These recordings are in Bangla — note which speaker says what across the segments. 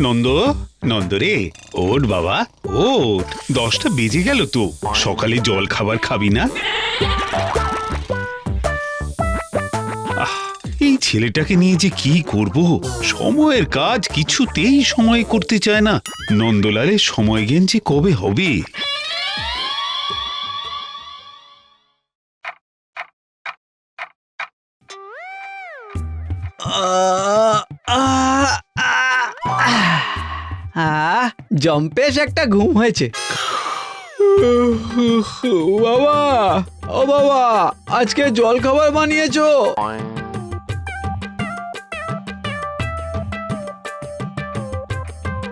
Speaker 1: নন্দ নন্দ রে। ওঠ বাবা ওঠ দশটা বেজে গেল তো। সকালে জল খাবার খাবি না? এই ছেলেটাকে নিয়ে যে কি করব? সময়ের কাজ কিছুতেই সময় করতে চায় না। নন্দলালের সময় জ্ঞান যে কবে হবে?
Speaker 2: আহ জম্পেশ একটা ঘুম হয়েছে। বাবা ও বাবা আজকে জল খাবার বানিয়েছো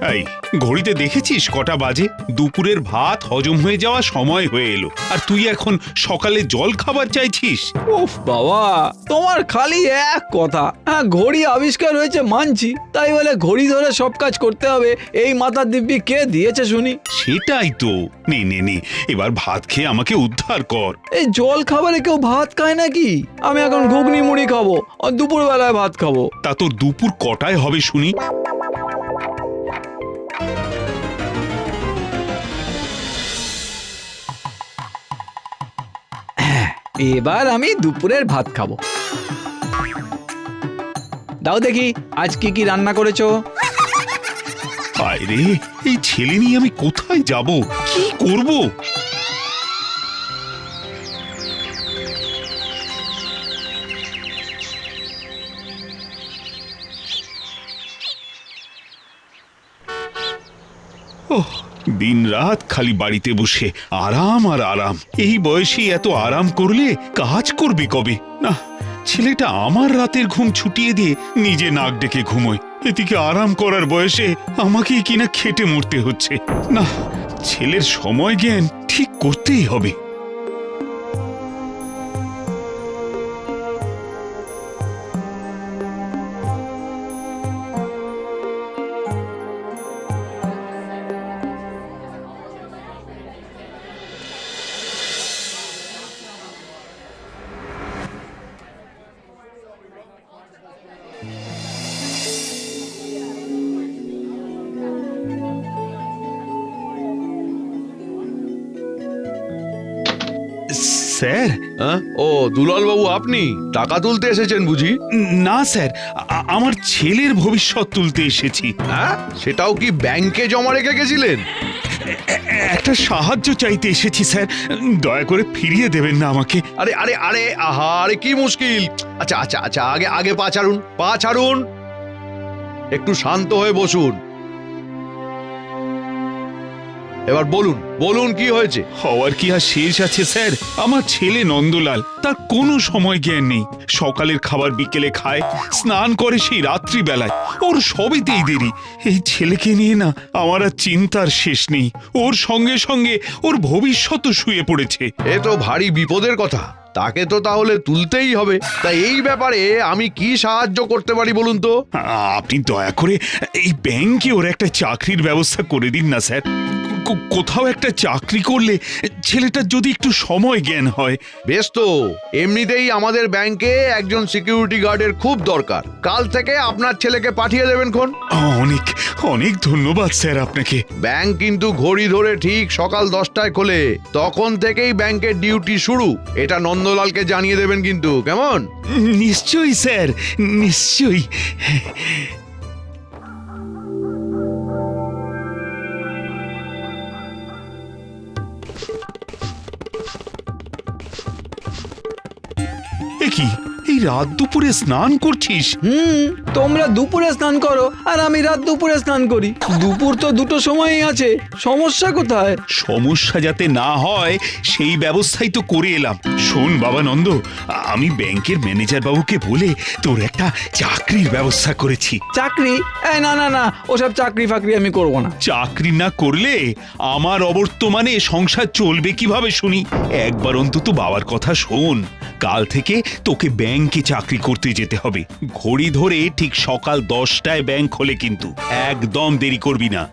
Speaker 1: এই ঘড়িতে দেখেছিস কটা বাজে? দুপুরের ভাত হজম হয়ে যাওয়া সময় হয়ে এলো। আর তুই এখন সকালে জল খাবার চাইছিস?
Speaker 2: উফ বাবা তোমার খালি এক কথা। হ্যাঁ ঘড়ি আবিষ্কার হয়েছে মানছি। তাই বলে ঘড়ি ধরে সব কাজ করতে হবে। এই মাথার দিব্যি কে দিয়েছে শুনি?
Speaker 1: সেটাই তো। নে নে নে এবার ভাত খেয়ে আমাকে উদ্ধার কর।
Speaker 2: এই জল খাবারে কেউ ভাত খায় নাকি? আমি এখন ঘুগনি মুড়ি খাব আর দুপুর বেলায় ভাত খাব।
Speaker 1: তা তোর দুপুর কটায় হবে শুনি?
Speaker 2: এবার আমি দুপুরের ভাত খাব। দাও দেখি, আজ কি কি রান্না করেছ?
Speaker 1: আরে এই ছেলে নিয়ে আমি কোথায় যাব? কি করব? দিন রাত খালি বাড়িতে বসে আরাম আর আরাম। এই বয়সে এত আরাম করলে কাজ করবে কবে? না, ছেলেটা আমার রাতের ঘুম ছুটিয়ে দিয়ে নিজে নাক ডেকে ঘুমোয়। এদিকে আরাম করার বয়সে আমাকেই কিনা খেটে মরতে হচ্ছে। না, ছেলের সময় জ্ঞান ঠিক করতেই হবে। স্যার।
Speaker 3: হ্যাঁ? ও দুলাল বাবু আপনি? টাকা তুলতে এসেছেন বুঝি?
Speaker 1: না স্যার। আ- আমার ছেলের ভবিষ্যৎ তুলতে এসেছি।
Speaker 3: হ্যাঁ? সেটাও কি ব্যাংকে জমা রেখে গেছিলেন?
Speaker 1: একটা সাহায্য চাইতে এসেছি স্যার। দয়া করে ফিরিয়ে দেবেন না আমাকে।
Speaker 3: আরে আরে আরে আহা আরে কি মুশকিল। আচ্ছা আচ্ছা আচ্ছা আগে আগে পা ছাড়ুন পা ছাড়ুন। একটু শান্ত হয়ে বসুন। এবার বলুন বলুন কি হয়েছে?
Speaker 1: হওয়ার কি আর শেষ আছে স্যার? আমার ছেলে নন্দলাল তার কোনো সময় জ্ঞান নেই। সকালের খাবার বিকেলে খায় স্নান করে সেই রাত্রি বেলায় ওর সবেতেই দেরি। এই ছেলেকে নিয়ে না আমার আর চিন্তার শেষ নেই। ওর সঙ্গে সঙ্গে ওর ভবিষ্যৎ শুয়ে পড়েছে।
Speaker 3: এ তো ভারী বিপদের কথা। তাকে তো তাহলে তুলতেই হবে। তা এই ব্যাপারে আমি কি সাহায্য করতে পারি বলুন তো?
Speaker 1: আপনি দয়া করে এই ব্যাংকে ওর একটা চাকরির ব্যবস্থা করে দিন না, স্যার। কোথাও একটা চাকরি করলে ছেলেটার যদি একটু সময় জ্ঞান হয়।
Speaker 3: বেশ তো এমনিতেই আমাদের ব্যাংকে একজন সিকিউরিটি গার্ডের খুব দরকার। কাল থেকে আপনার ছেলেকে পাঠিয়ে দেবেন কোন
Speaker 1: অনেক অনেক ধন্যবাদ স্যার আপনাকে।
Speaker 3: ব্যাংক কিন্তু ঘড়ি ধরে ঠিক সকাল দশটায় খোলে। তখন থেকেই ব্যাংকের ডিউটি শুরু। এটা নন্দলালকে জানিয়ে দেবেন কিন্তু কেমন?
Speaker 1: নিশ্চয়ই স্যার নিশ্চয়ই। রাত দুপুরে স্নান করছিস?
Speaker 2: হুম তোমরা দুপুরে স্নান করো আর আমি রাত দুপুরে স্নান করি। দুপুর তো দুটো সময়ই আছে সমস্যা কোথায়?
Speaker 1: সমস্যা যাতে না হয় সেই ব্যবস্থাই তো করে এলাম। শোন বাবা নন্দ আমি ব্যাংকের ম্যানেজার বাবুকে বলে তোর একটা চাকরির ব্যবস্থা করেছি।
Speaker 2: চাকরি? এই না না না ওসব চাকরি ফাকরি আমি করব না।
Speaker 1: চাকরি না করলে আমার অবর্তমানে সংসার চলবে কীভাবে শুনি? একবার অন্তত বাবার কথা শোন। কাল থেকে তোকে ব্যাংকে চাকরি করতে যেতে হবে। ঘড়ি ধরে ঠিক সকাল দশটায় ব্যাংক খোলে কিন্তু। একদম দেরি করবি না।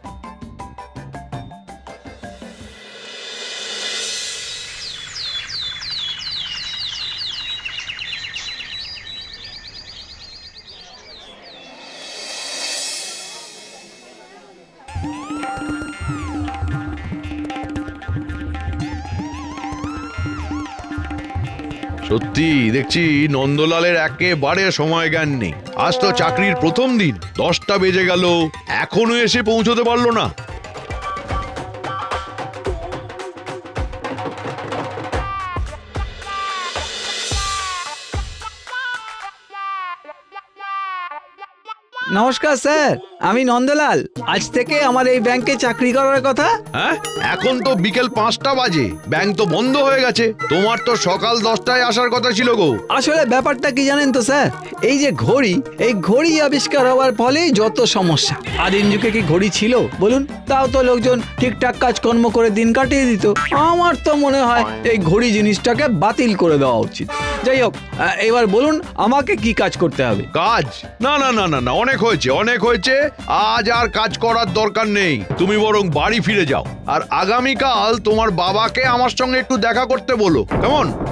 Speaker 3: সত্যি, দেখছি নন্দলালের একেবারে সময় জ্ঞান নেই। আজ তো চাকরির প্রথম দিন, দশটা বেজে গেল, এখনও এসে পৌঁছতে পারল না।
Speaker 2: নমস্কার, স্যার। আমি নন্দলাল আজ থেকে আমার এই ব্যাংকে চাকরি করার কথা।
Speaker 3: হ্যাঁ? এখন তো বিকেল পাঁচটা বাজে। ব্যাংক তো বন্ধ হয়ে গেছে। তোমার তো সকাল দশটায় আসার কথা ছিল গো।
Speaker 2: আসলে ব্যাপারটা কি জানেন তো স্যার? এই যে ঘড়ি এই ঘড়ি আবিষ্কার হওয়ার ফলেই যত সমস্যা। আদিম যুগে কি ঘড়ি ছিল? বলুন। তাও তো লোকজন ঠিকঠাক কাজকর্ম করে দিন কাটিয়ে দিত। আমার তো মনে হয় এই ঘড়ি জিনিসটাকে বাতিল করে দেওয়া উচিত। যাই হোক এবার বলুন আমাকে কি কাজ করতে হবে?
Speaker 3: কাজ? না না না না না অনেক হয়েছে অনেক হয়েছে। আজ আর কাজ করার দরকার নেই। তুমি বরং বাড়ি ফিরে যাও। আর আগামীকাল তোমার বাবাকে আমার সঙ্গে একটু দেখা করতে বলো। কেমন?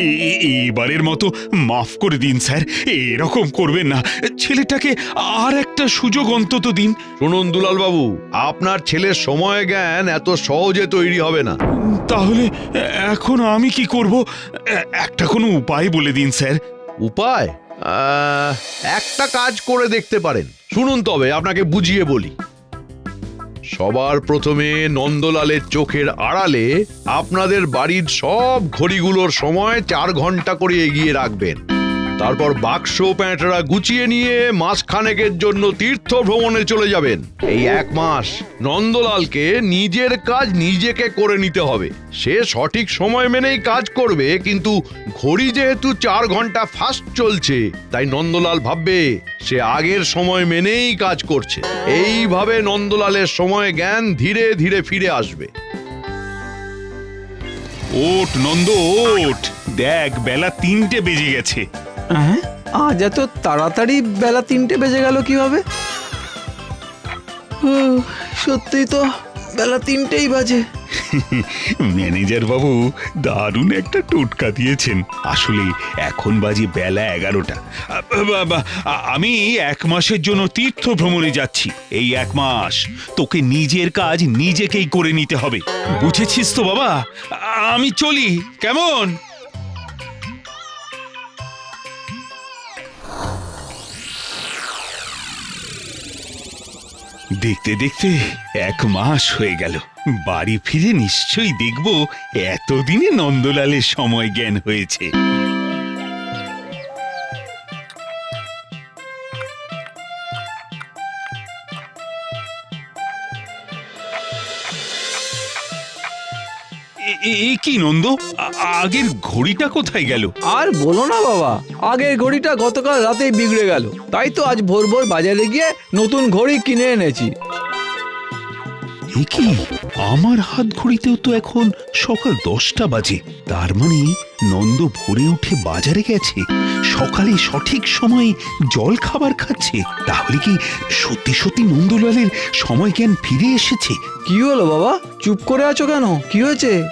Speaker 1: এবারের মতো মাফ করে দিন স্যার। এরকম করবেন না। ছেলেটাকে আর একটা সুযোগ অন্তত দিন।
Speaker 3: শুনুন দুলাল বাবু আপনার ছেলের সময় জ্ঞান এত সহজে তৈরি হবে না।
Speaker 1: তাহলে এখন আমি কি করব? একটা কোনো উপায় বলে দিন স্যার।
Speaker 3: উপায়? একটা কাজ করে দেখতে পারেন। শুনুন তবে আপনাকে বুঝিয়ে বলি। সবার প্রথমে নন্দলালের চোখের আড়ালে আপনাদের বাড়ির সব ঘড়িগুলোর সময় চার ঘণ্টা করে এগিয়ে রাখবেন। তারপর বাক্স প্যাঁটরা গুছিয়ে নিয়ে মাস খানেকের জন্য তীর্থ ভ্রমণে চলে যাবেন। এই এক মাস নন্দলালকে নিজের কাজ নিজেকে করে নিতে হবে। সে সঠিক সময় মেনেই কাজ করবে, কিন্তু ঘড়ি যেহেতু চার ঘণ্টা ফাস্ট চলছে, তাই নন্দলাল ভাববে সে আগের সময় মেনেই কাজ করছে। এইভাবে নন্দলালের সময় জ্ঞান ধীরে ধীরে ফিরে আসবে।
Speaker 1: ওট নন্দ ওট দেখ, বেলা তিনটে বেজে গেছে।
Speaker 2: হ্যাঁ? আজ এত তাড়াতাড়ি বেলা তিনটে বেজে গেল কীভাবে? সত্যি তো বেলা তিনটেই বাজে।
Speaker 1: ম্যানেজার বাবু দারুণ একটা টোটকা দিয়েছেন। আসলে এখন বাজে বেলা এগারোটা। আমি এক মাসের জন্য তীর্থ ভ্রমণে যাচ্ছি। এই এক মাস তোকে নিজের কাজ নিজেকেই করে নিতে হবে। বুঝেছিস তো বাবা? আমি চলি। কেমন? দেখতে দেখতে এক মাস হয়ে গেল। বাড়ি ফিরে নিশ্চয়ই দেখব এতদিনে নন্দলালের সময় জ্ঞান হয়েছে। কি নন্দ? আ- আগের ঘড়িটা কোথায় গেল?
Speaker 2: আর বলো না বাবা আগের ঘড়িটা গতকাল রাতেই বিগড়ে গেল। তাই তো আজ ভোর ভোর বাজারে গিয়ে নতুন ঘড়ি কিনে এনেছি।
Speaker 1: এ কি আমার হাত ঘড়িতেও তো এখন সকাল দশটা বাজে। তার মানে নন্দ ভোরে উঠে বাজারে গেছে। সকালে সঠিক সময়ে জল খাবার খাচ্ছে। তাহলে কি সত্যি সত্যি নন্দলালের সময় জ্ঞান ফিরে এসেছে?
Speaker 2: কি হলো বাবা? চুপ করে আছো কেন? কি হয়েছে?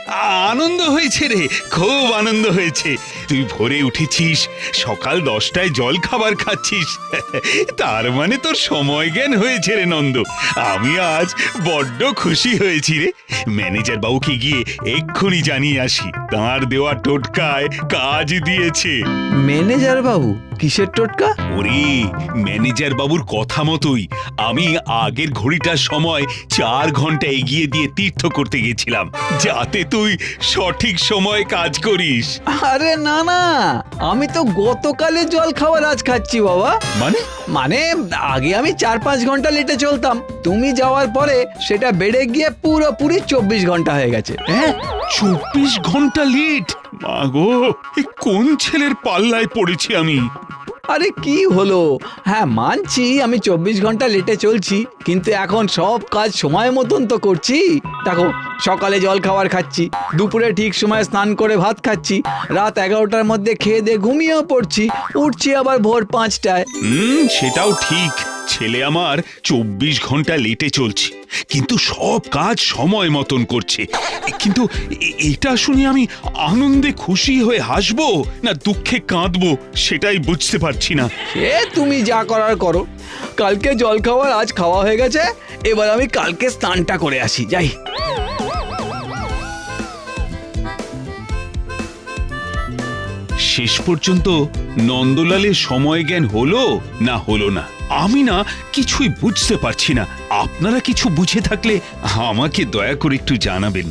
Speaker 1: আনন্দ হয়েছে রে খুব আনন্দ হয়েছে। তুই ভোরে উঠেছিস সকাল দশটায় জল খাবার খাচ্ছিস। তার মানে তোর সময় জ্ঞান হয়েছে রে নন্দ। আমি আজ বড্ড খুশি হয়েছি রে। ম্যানেজার বাবুকে গিয়ে এক্ষুনি জানিয়ে আসি। তার দেওয়া টোটকায় কাজ দিয়েছে।
Speaker 2: ম্যানেজার বাবু কিসের টোটকা?
Speaker 1: ওরে ম্যানেজার বাবুর কথা মতোই। আমি আগের ঘড়িটার সময় চার ঘণ্টা এগিয়ে দিয়ে তীর্থ করতে গেছিলাম। যাতে তুই সঠিক সময় কাজ করিস।
Speaker 2: আরে না না আমি তো গতকালে জল খাবার আজ খাচ্ছি বাবা।
Speaker 1: মানে?
Speaker 2: মানে আগে আমি চার পাঁচ ঘণ্টা লেটে চলতাম। তুমি যাওয়ার পরে সেটা বেড়ে গিয়ে পুরোপুরি চব্বিশ ঘণ্টা হয়ে গেছে।
Speaker 1: হ্যাঁ চব্বিশ ঘণ্টা লেট? মাগো এ কোন ছেলের পাল্লায় পড়েছি আমি?
Speaker 2: আরে কি হলো? হ্যাঁ মানছি আমি চব্বিশ ঘণ্টা লেটে চলছি কিন্তু এখন সব কাজ সময় মতন তো করছি। দেখো সকালে জল খাবার খাচ্ছি দুপুরে ঠিক সময় স্নান করে ভাত খাচ্ছি রাত এগারোটার মধ্যে খেয়ে দিয়ে ঘুমিয়েও পড়ছি উঠছি আবার ভোর পাঁচটায়।
Speaker 1: হুম সেটাও ঠিক। ছেলে আমার চব্বিশ ঘণ্টা লেটে চলছে কিন্তু সব কাজ সময় মতন করছে। কিন্তু এটা শুনে আমি আনন্দে খুশি হয়ে হাসবো না দুঃখে কাঁদবো সেটাই বুঝতে পারছি না।
Speaker 2: সে তুমি যা করার করো। কালকে জল খাওয়ার আজ খাওয়া হয়ে গেছে এবার আমি কালকে স্নানটা করে আসি যাই।
Speaker 1: শেষ পর্যন্ত নন্দলালের সময় জ্ঞান হলো না হলো না? আমি না কিছুই বুঝতে পারছি না। আপনারা কিছু বুঝে থাকলে আমাকে দয়া করে একটু জানাবেন।